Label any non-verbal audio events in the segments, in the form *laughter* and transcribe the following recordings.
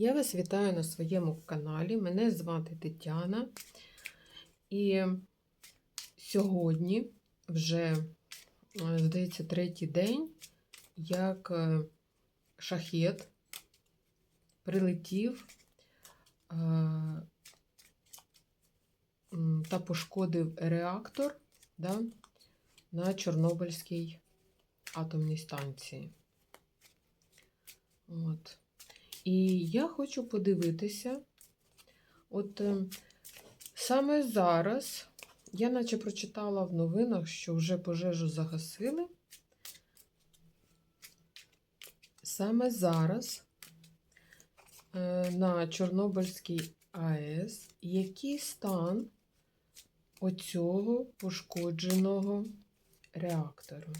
Я вас вітаю на своєму каналі. Мене звати Тетяна. І сьогодні вже, е, здається, третій день, як е, шахет прилетів е, та пошкодив реактор да, на Чорнобильській атомній станції. От. І я хочу подивитися, от е, саме зараз, я наче прочитала в новинах, що вже пожежу загасили. Саме зараз е, на Чорнобильській АЕС який стан оцього пошкодженого реактору.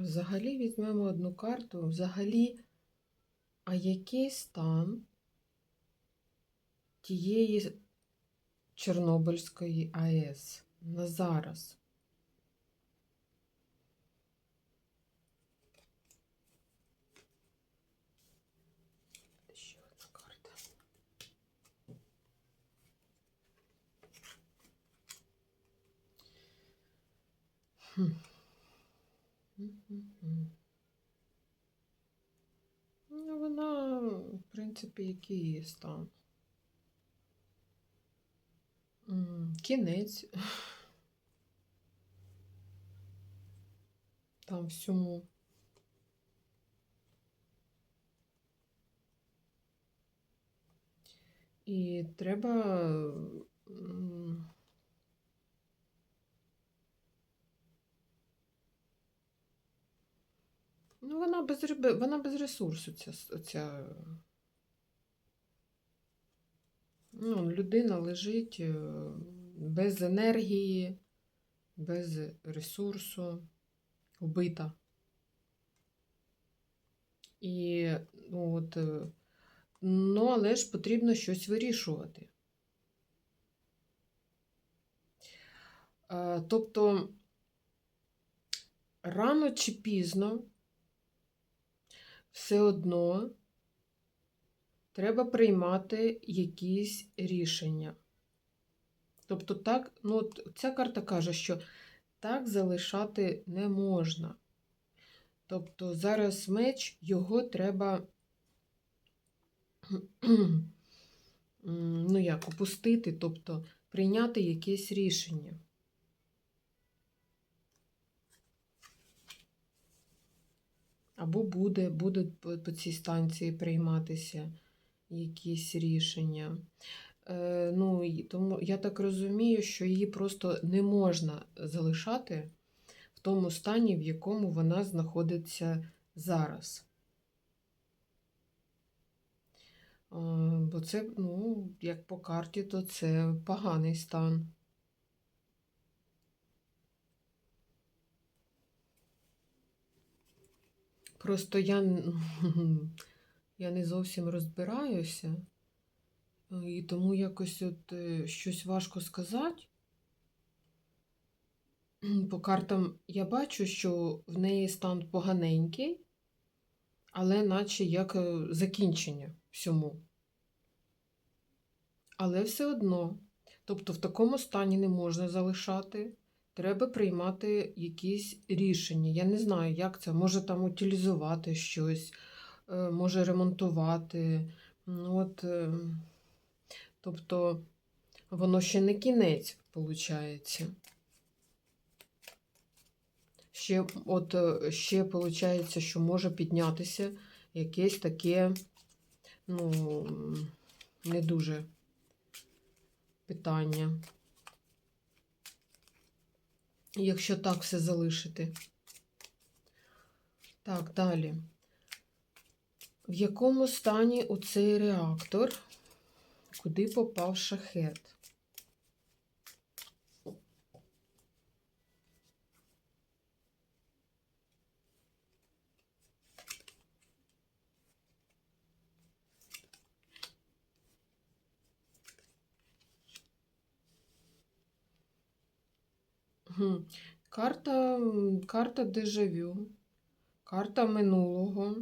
Взагалі візьмемо одну карту. Взагалі, а який стан тієї Чорнобильської АЕС на зараз? Ще Ну, вона, в принципі, який її стан. Кінець. Там всьому. І треба. Ну, вона без, вона без ресурсу, ця, ця... Ну, людина лежить е, без енергії, без ресурсу, вбита. І, ну, от, е, ну, але ж потрібно щось вирішувати. Е, Тобто, рано чи пізно все одно треба приймати якісь рішення. Тобто, так, ну, от ця карта каже, що так залишати не можна. Тобто, зараз меч, його треба, *clears throat* ну як, опустити, тобто прийняти якесь рішення. Або буде, будуть по, цій станції прийматися якісь рішення. Е, ну, тому я так розумію, що її просто не можна залишати в тому стані, в якому вона знаходиться зараз. Е, бо це, ну, як по карті, то це поганий стан. Просто я, *laughs* я не зовсім розбираюся, е, і тому якось от е, щось важко сказати. *clears throat* По картам я бачу, що в неї стан поганенький, але наче як е, закінчення всьому. Але все одно, тобто в такому стані не можна залишати. Треба приймати якісь рішення. Я не знаю, як це. Може там утилізувати щось, е, може ремонтувати. Ну, От, е, тобто, воно ще не кінець, виходить. Ще, от, е, ще виходить, що може піднятися якесь таке, ну, не дуже питання. Якщо так все залишити. Так, далі. В якому стані оцей реактор, куди попав шахет? Карта, карта дежавю, карта минулого.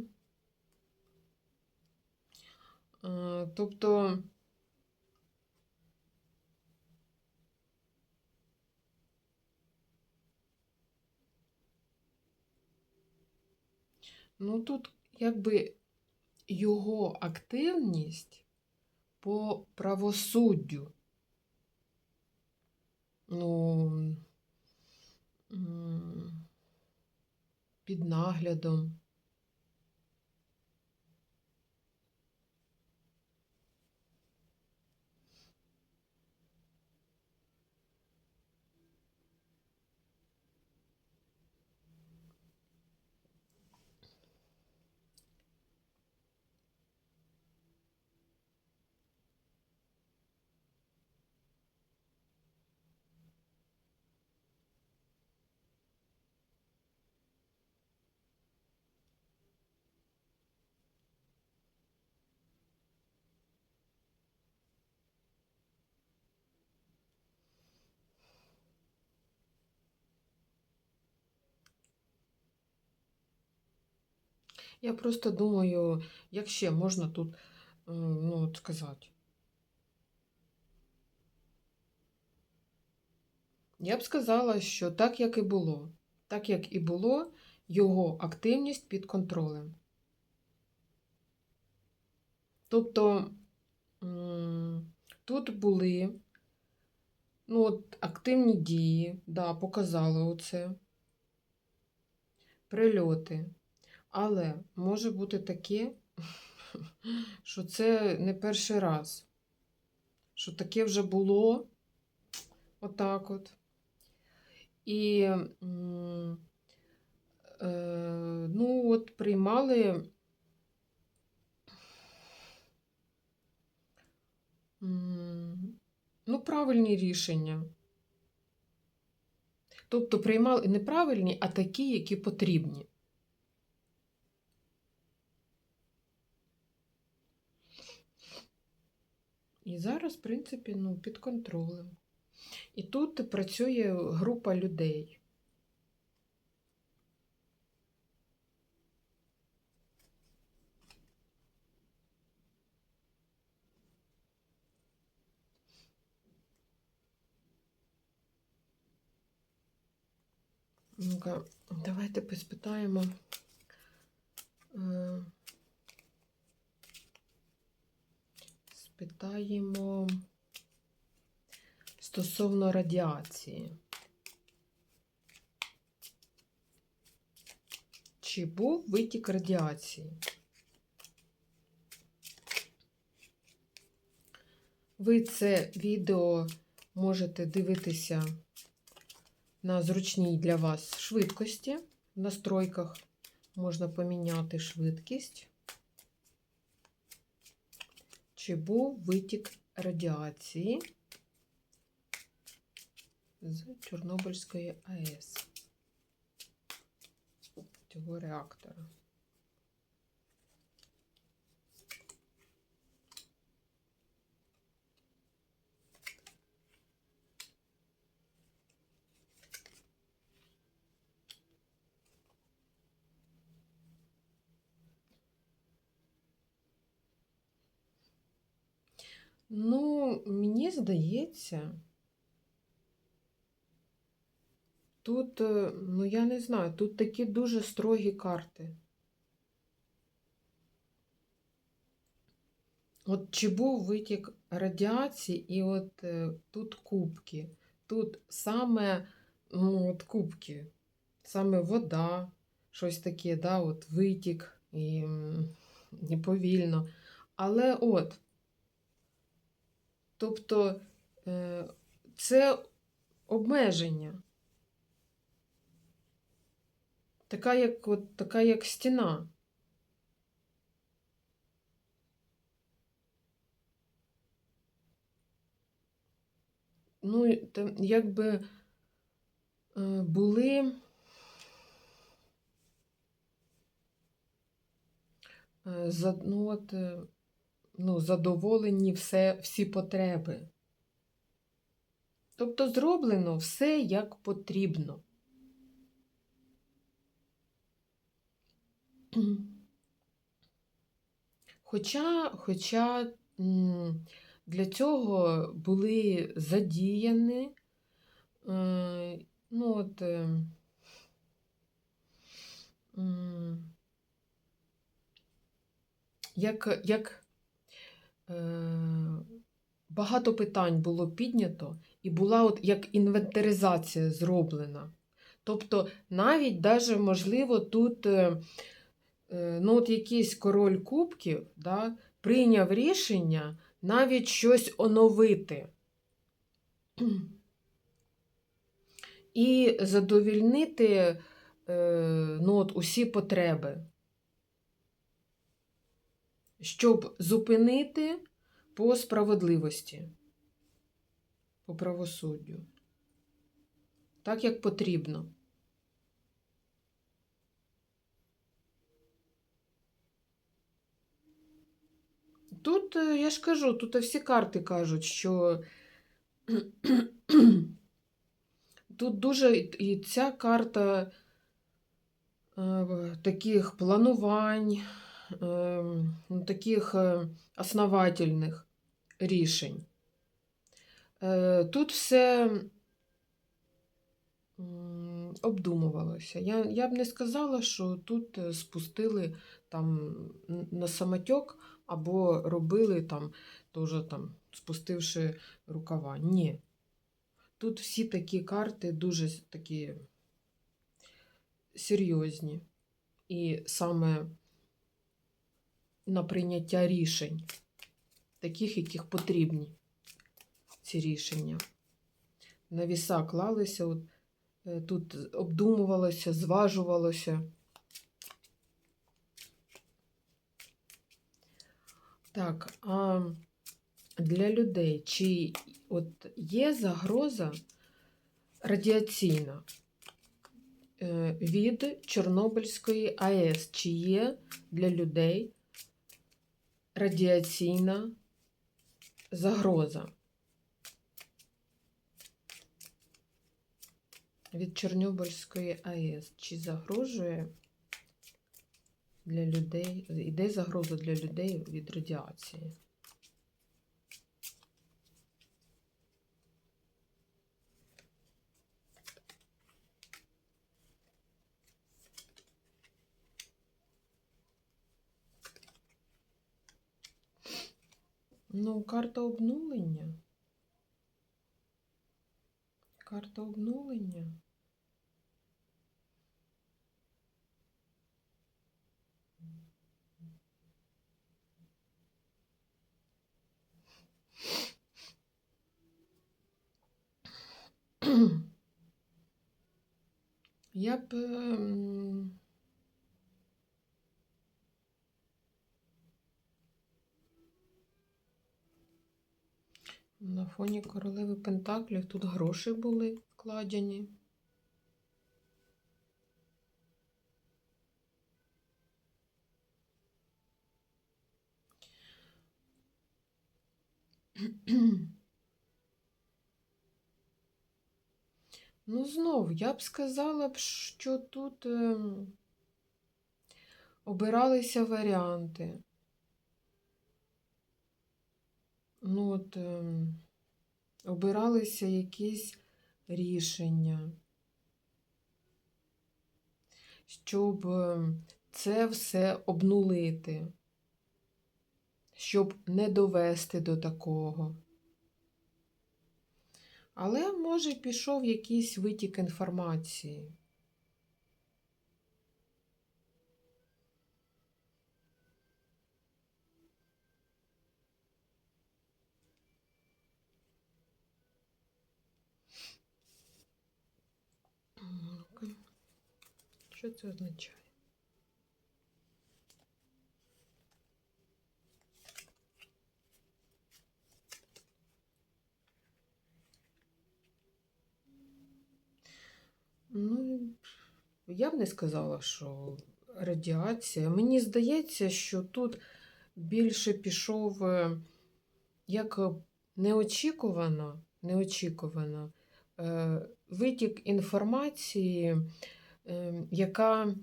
Е, Тобто, ну тут якби його активність по правосуддю. Ну, під наглядом. Я просто думаю, як ще можна тут, е, ну, от сказати. Я б сказала, що так, як і було. Так, як і було, його активність під контролем. Тобто тут були ну, от, активні дії, да, показали оце, прильоти. Але може бути таке, *laughs* що це не перший раз, що таке вже було отак от. І е, ну, от приймали ну, правильні рішення. Тобто приймали не правильні, а такі, які потрібні. І зараз, в принципі, ну, під контролем. І тут працює група людей. Ну-ка, давайте поспитаємо. Спитаємо стосовно радіації. Чи був витік радіації? Ви це відео можете дивитися на зручній для вас швидкості. В настройках можна поміняти швидкість. Чи був витік радіації з Чорнобильської АЕС цього реактора? Ну, мені здається, тут, е, ну я не знаю, тут такі дуже строгі карти. От чи був витік радіації, і от е, тут кубки. Тут саме ну, от кубки, саме вода, щось таке, да, от витік і, і повільно. Але от. Тобто е, це обмеження. Така як, от, така як стіна. Ну, і та- якби е, були е, ну, от, ну, задоволені все, всі потреби. Тобто зроблено все як потрібно. Хоча, хоча для цього були задіяні, е, ну от, е, як, як багато питань було піднято, і була от як інвентаризація зроблена. Тобто, навіть даже, можливо, тут е, е, ну, от якийсь король кубків да, прийняв рішення навіть щось оновити і задовільнити е, ну, от, усі потреби, щоб зупинити по справедливості, по правосуддю, так як потрібно. Тут, е, я ж кажу, тут всі карти кажуть, що *clears throat* тут дуже і ця карта е, таких планувань, таких е, основательних рішень. Е, Тут все обдумувалося. Я, я б не сказала, що тут е, спустили там на самотьок або робили там, теж там, спустивши рукава. Ні. Тут всі такі карти дуже такі серйозні. І саме на прийняття рішень, таких, яких потрібні ці рішення. На віса клалися, от, е, тут обдумувалося, зважувалося. Так, а для людей чи от є загроза радіаційна е, від Чорнобильської АЕС? Чи є для людей радіаційна загроза? Від Чорнобильської АЕС. Чи загрожує для людей, іде загроза для людей від радіації? Ну, карта обнулення. Карта обнулення. *clears throat* Я б. На фоні королеви Пентаклів тут гроші були вкладені. Ну, знов, я б сказала б, що тут ем, обиралися варіанти. Ну, от, ем, обиралися якісь рішення, щоб ем, це все обнулити, щоб не довести до такого. Але, може, пішов якийсь витік інформації. Що це означає? Ну, я б не сказала, що радіація. Мені здається, що тут більше пішов е, як неочікувано неочікувано. Е, Витік інформації, яка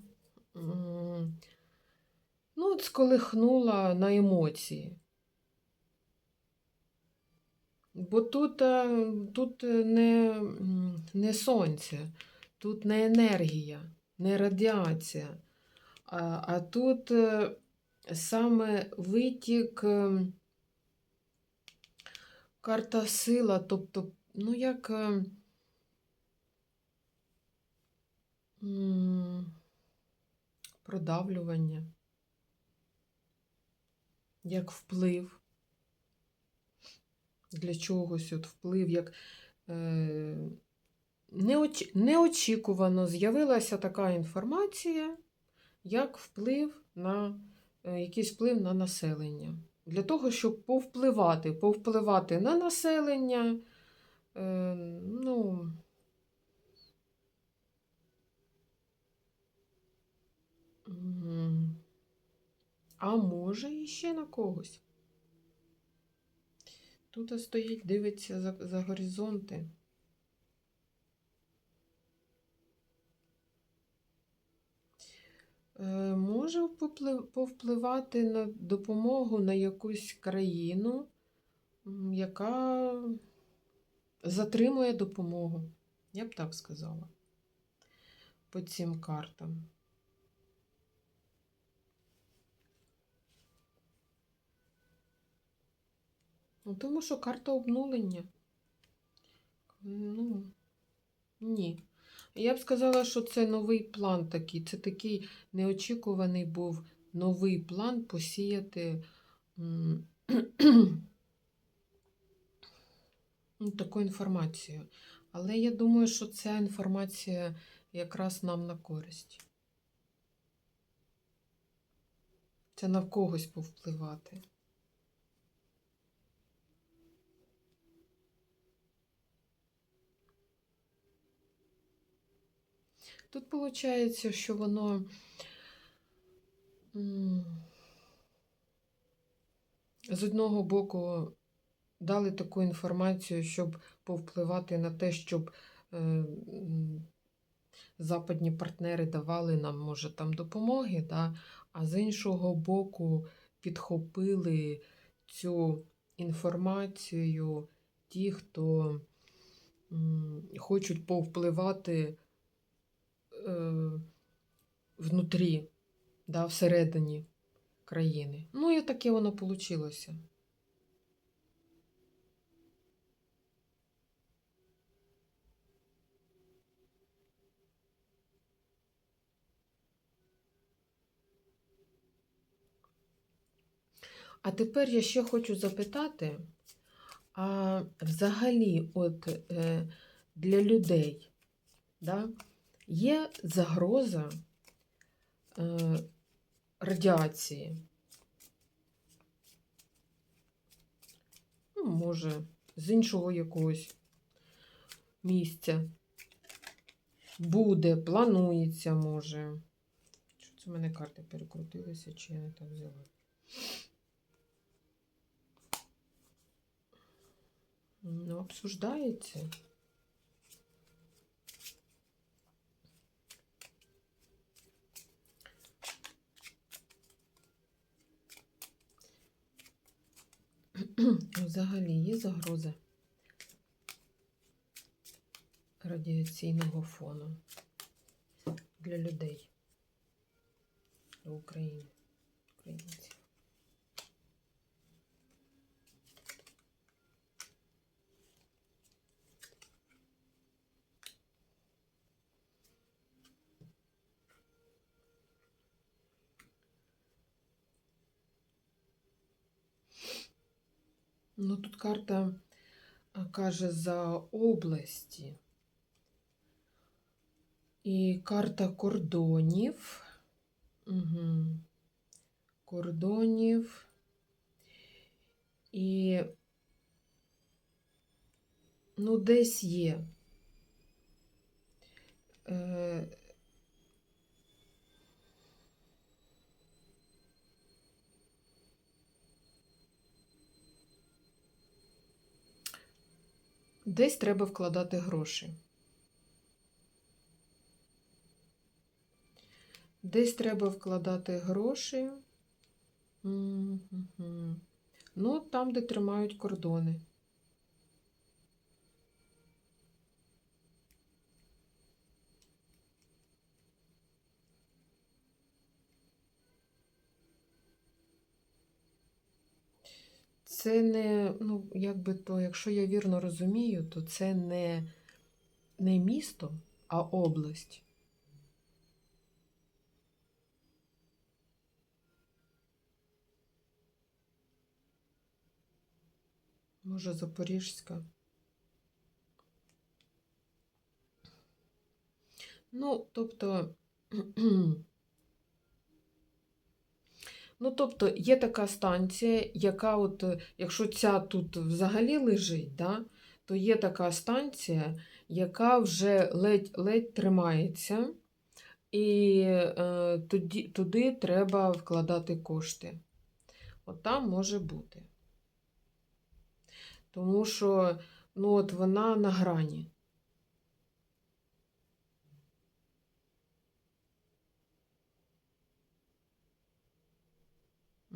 ну, сколихнула на емоції. Бо тут, е, тут не, не сонце, тут не енергія, не радіація, а, а тут е, саме витік, е, карта сила, тобто, ну як е, м, продавлювання, як вплив для чогось от вплив, як е, неоч, неочікувано з'явилася така інформація, як вплив на е, якийсь вплив на населення. Для того, щоб повпливати, повпливати на населення, е, ну, а може іще на когось. Тут стоїть, дивиться за, за горизонти. Е, Може повпливати на допомогу на якусь країну, яка затримує допомогу. Я б так сказала. По цим картам. Ну, тому що карта обнулення. Ну, ні. Я б сказала, що це новий план такий. Це такий неочікуваний був новий план посіяти ну, таку інформацію. Але я думаю, що ця інформація якраз нам на користь. Це на когось повпливати. Тут виходить, що воно з одного боку дали таку інформацію, щоб повпливати на те, щоб е, западні партнери давали нам, може, там допомоги, да? а з іншого боку підхопили цю інформацію ті, хто хочуть повпливати внутрі, да, всередині країни. Ну, і таке воно вийшло. А тепер я ще хочу запитати, а взагалі, от е, для людей, да, є загроза е, радіації? Ну, може, з іншого якогось місця. Буде, планується, може. Що це в мене карти перекрутилися, чи я не так взяла? Ну, обсуждається. Взагалі є загроза радіаційного фону для людей, для України, українців. Ну, тут карта каже за області. І карта кордонів. Угу. Кордонів. І, ну, десь є. Е, Десь треба вкладати гроші. Десь треба вкладати гроші. Ну, там, де тримають кордони. Це не, ну, якби то, якщо я вірно розумію, то це не, не місто, а область. Може, Запоріжська. Ну, тобто, *clears throat* ну, тобто, є така станція, яка, от, е, якщо ця тут взагалі лежить, да, то є така станція, яка вже ледь, ледь тримається, і е, тоді, туди треба вкладати кошти. От там може бути. Тому що ну, от вона на грані.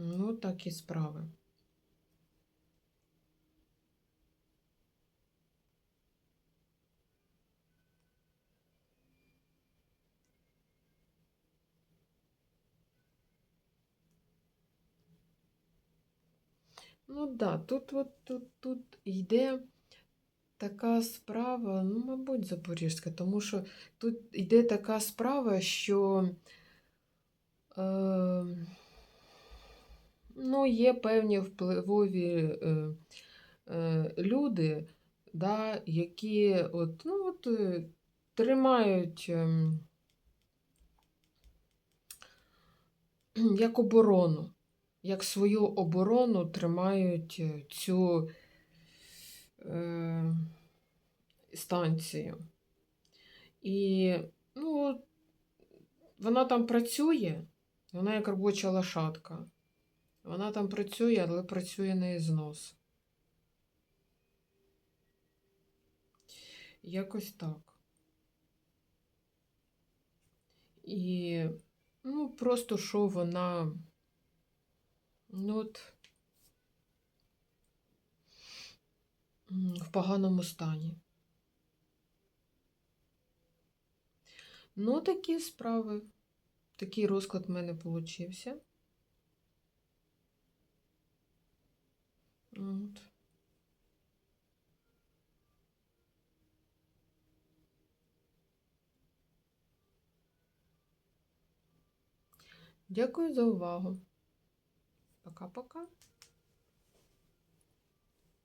Ну, так і справи. Ну да, тут, от, тут, тут йде така справа, ну, мабуть, Запорізька, тому що тут йде така справа, що е, ну, є певні впливові е, е, люди, да, які от, ну, от, е, тримають е, як оборону як свою оборону тримають е, цю е, станцію. І ну, вона там працює, вона як робоча лошадка. Вона там працює, але працює на ізнос. Якось так. І, ну, просто що вона. Ну от в поганому стані. Ну, такі справи. Такий розклад в мене получився. От. Дякую за увагу. Пока-пока.